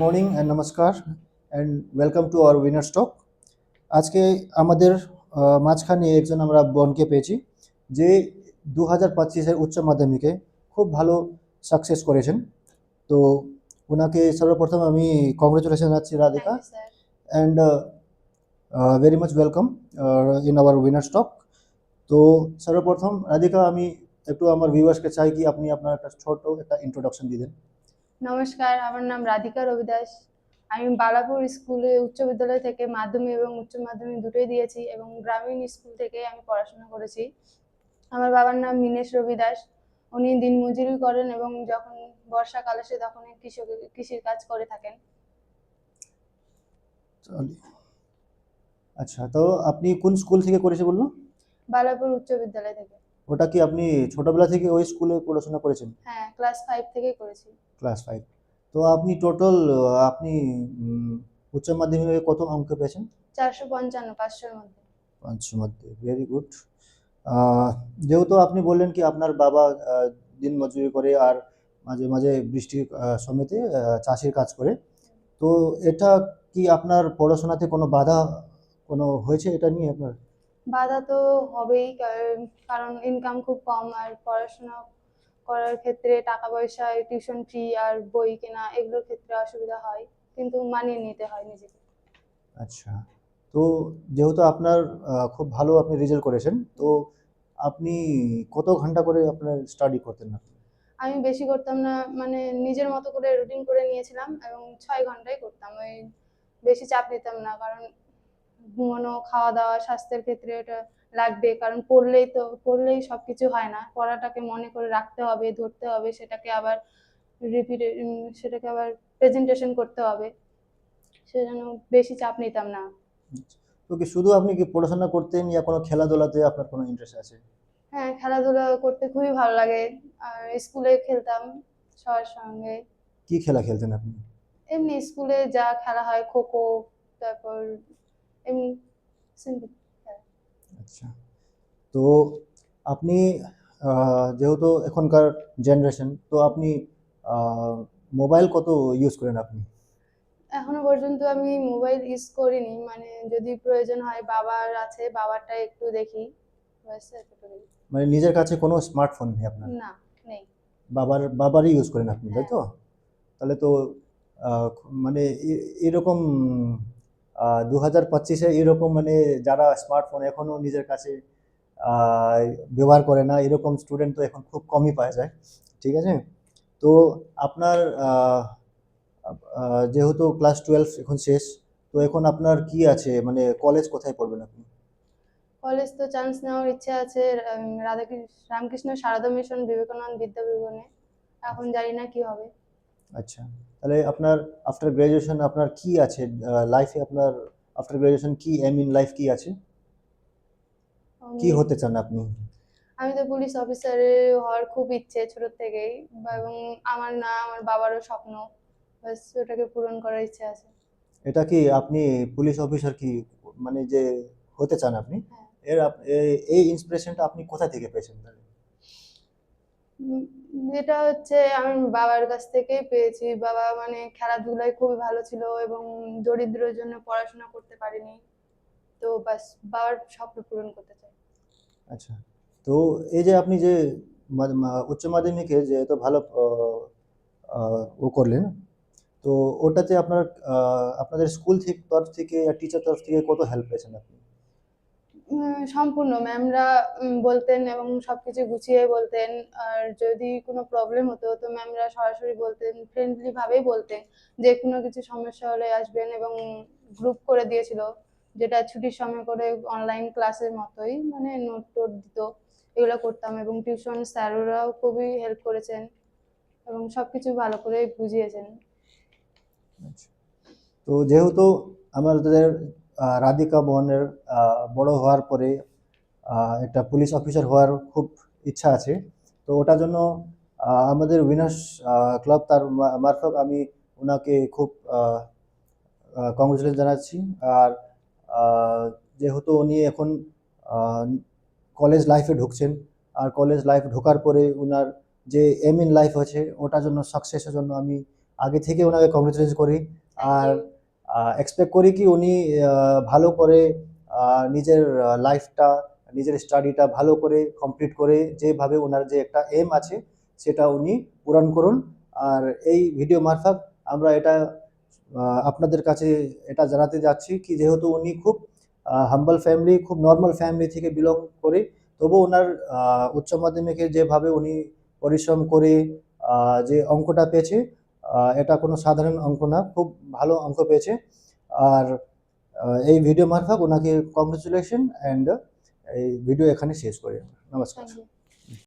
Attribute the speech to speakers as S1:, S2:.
S1: Morning and নমস্কার and welcome to our winner stock আজকে আমাদের মাঝখানে একজন আমরা বোনকে পেয়েছি যে দু হাজার পঁচিশের উচ্চ মাধ্যমিকে খুব ভালো সাকসেস করেছেন। তো ওনাকে সর্বপ্রথম আমি কংগ্রেচুলেশন জানাচ্ছি Radhika. And very much welcome in our winner stock তো সর্বপ্রথম রাধিকা আমি একটু আমার ভিউয়ার্সকে চাই কি আপনি আপনার একটা ছোট একটা ইন্ট্রোডাকশন দিবেন
S2: নমস্কার আমার নাম রাধিকা রবিদাস। আমি বালাপুর স্কুলে উচ্চ বিদ্যালয় থেকে মাধ্যমিক এবং উচ্চ মাধ্যমিক দুটোই দিয়েছি এবং গ্রামীণ স্কুল থেকে আমি পড়াশোনা করেছি। আমার বাবার নাম মিনেশ রবিদাস। উনি দিনমজুরি করেন এবং যখন বর্ষাকাল আসে তখন কৃষক কৃষির কাজ করে থাকেন।
S1: চলি। আচ্ছা তো আপনি কোন স্কুল থেকে করেছে বলল
S2: বালাপুর উচ্চ বিদ্যালয় থেকে।
S1: ওটা কি আপনি ছোটবেলা থেকে ওই স্কুলে পড়াশোনা করেছেন?
S2: হ্যাঁ ক্লাস ফাইভ থেকেই করেছি।
S1: ক্লাস ফাইভ তো আপনি টোটাল আপনি উচ্চ মাধ্যমিকে কত অঙ্ক পেয়েছেন?
S2: চারশো পঞ্চান্ন পাঁচশোর মধ্যে।
S1: পাঁচশো মধ্যে ভেরি গুড যেহেতু আপনি বললেন কি আপনার বাবা দিন মজুরি করে আর মাঝে মাঝে বৃষ্টির সময়তে চাষের কাজ করে তো এটা কি আপনার পড়াশোনাতে কোনো বাধা কোনো হয়েছে এটা নিয়ে আপনার?
S2: বাধা তো হবেই কারণ- ইনকাম খুব কম আর পড়াশোনা করার ক্ষেত্রে টাকা পয়সা টিউশন ফি আর বই কেনা এগুলোর ক্ষেত্রে অসুবিধা হয় কিন্তু মানিয়ে নিতে হয় নিজেকে।
S1: আচ্ছা তো যেহেতু আপনার খুব ভালো আপনি রেজাল্ট করেছেন তো আপনি কত ঘণ্টা করে আপনার স্টাডি করতেন আপনি?
S2: আমি বেশি করতাম না মানে নিজের মতো করে রুটিন করে নিয়েছিলাম এবং ছয় ঘন্টাই করতাম ওই বেশি চাপ নিতাম না কারণ ঘুমানো খাওয়া দাওয়া স্বাস্থ্যের ক্ষেত্রে এটা লাগবে। কারণ পড়লেই তো পড়লেই সব কিছু হয় না। পড়াটাকে মনে করে রাখতে হবে ধরতে হবে সেটাকে আবার রিপিট সেটাকে আবার প্রেজেন্টেশন করতে হবে। সেজন্য বেশি চাপ নিতাম না।
S1: তো কি শুধু আপনি কি পড়াশোনা করতেন ইয়া কোনো খেলাধুলাতে আপনার কোনো ইন্টারেস্ট আছে?
S2: হ্যাঁ খেলাধুলা করতে খুবই ভালো লাগে। আর স্কুলে খেলতাম সবার সঙ্গে।
S1: কি খেলা খেলতেন আপনি?
S2: এমনি স্কুলে যা খেলা হয় খো খো তারপর এমনি সিম্পল
S1: আচ্ছা। তো আপনি যেহেতু এখনকার জেনারেশন তো আপনি মোবাইল কত ইউজ করেন আপনি?
S2: এখনও পর্যন্ত আমি মোবাইল ইউজ করিনি। মানে যদি প্রয়োজন হয় বাবার আছে বাবারটা একটু দেখি।
S1: মানে নিজের কাছে কোনো স্মার্টফোন নেই আপনার?
S2: না নেই।
S1: বাবার বাবারই ইউজ করেন আপনি তাই তো? তাহলে তো মানে এরকম দু হাজার পঁচিশে এরকম মানে যারা স্মার্টফোন এখনও নিজের কাছে ব্যবহার করে না এরকম স্টুডেন্ট তো এখন খুব কমই পাওয়া যায় ঠিক আছে? তো আপনার যেহেতু ক্লাস টুয়েলভ এখন শেষ তো এখন আপনার কি আছে? মানে কলেজ কোথায় পড়বেন আপনি?
S2: কলেজ তো চান্স নেওয়ার ইচ্ছে আছে রাধাকৃষ্ণ রামকৃষ্ণ সারদা মিশন বিবেকানন্দ বিদ্যাভবনে এখন জানি না কি হবে।
S1: আচ্ছা। তাহলে আপনার আফটার গ্র্যাজুয়েশন আপনার কি আছে? লাইফে আপনার আফটার গ্র্যাজুয়েশন কি এম ইন লাইফ কি আছে? কি হতে চান আপনি?
S2: আমি তো পুলিশ অফিসার হওয়ার খুব ইচ্ছে ছোট থেকেই এবং আমার না আমার বাবারও স্বপ্ন। ব্যাস ওটাকে পূরণ করার ইচ্ছে আছে।
S1: এটা কি আপনি পুলিশ অফিসার কি মানে যে হতে চান আপনি?
S2: হ্যাঁ।
S1: এর এই ইন্সপিরেশনটা আপনি কোথা থেকে পেয়েছেন তাহলে?
S2: যেটা হচ্ছে আমি বাবার কাছ থেকেই পেয়েছি। বাবা মানে খেলাধুলায় খুবই ভালো ছিল এবং দরিদ্রের জন্য পড়াশোনা করতে পারেনি। তো বাস বাবার স্বপ্ন পূরণ করতে চাই।
S1: আচ্ছা। তো এই যে আপনি যে উচ্চ মাধ্যমিকে যে এত ভালো ও করলেন, তো ওটাতে আপনার আপনাদের স্কুল থেকে, তরফ থেকে, টিচার তরফ থেকে কত হেল্প পেয়েছেন আপনি?
S2: সম্পূর্ণ। ম্যামরা বলতেন এবং সবকিছু গুছিয়ে বলতেন। আর যদি কোনো প্রবলেম হতো, তো ম্যামরা সরাসরি বলতেন ফ্রেন্ডলি ভাবেই বলতেন। যে কোনো কিছু সমস্যা হলে আসবেন এবং গ্রুপ করে দিয়েছিল। যেটা ছুটির সময় করে অনলাইন ক্লাসের মতোই মানে নোট টোট দিত। এগুলো করতাম এবং টিউশন স্যাররাও খুবই হেল্প করেছেন এবং সবকিছু ভালো করে বুঝিয়েছেন।
S1: আচ্ছা। তো যেহেতু আমাদের রাধিকা মোহনের বড় হওয়ার পরে একটা পুলিশ অফিসার হওয়ার খুব ইচ্ছা আছে তো ওটার জন্য আমাদের উইনার্স ক্লাব তার মারফত আমি ওনাকে খুব কংগ্রেচুলেশন জানাচ্ছি আর যেহেতু উনি এখন কলেজ লাইফে ঢুকছেন, আর কলেজ লাইফ ঢোকার পরে ওনার যে এম ইন লাইফ আছে ওটার জন্য সাকসেসের জন্য আমি আগে থেকে ওনাকে কংগ্রেচুলেশন করি আর. এক্সপেক্ট করি কি উনি ভালো করে নিজের লাইফটা নিজের স্টাডিটা ভালো করে কমপ্লিট করে যেভাবে ওনার যে একটা এম আছে সেটা উনি পূরণ করুন। আর এই ভিডিও মারফত আমরা এটা আপনাদের কাছে এটা জানাতে যাচ্ছি কি যেহেতু উনি খুব হাম্বল ফ্যামিলি খুব নর্মাল ফ্যামিলি থেকে বিলং করে, তবু ওনার উচ্চ মাধ্যমিকে যেভাবে উনি পরিশ্রম করে যে অঙ্কটা পেয়েছে এটা কোনো সাধারণ অঙ্ক না, খুব ভালো অঙ্ক পেয়েছে। আর এই ভিডিও মারফত ওনাকে কংগ্রেচুলেশন অ্যান্ড এই ভিডিও এখানে শেষ করি। নমস্কার.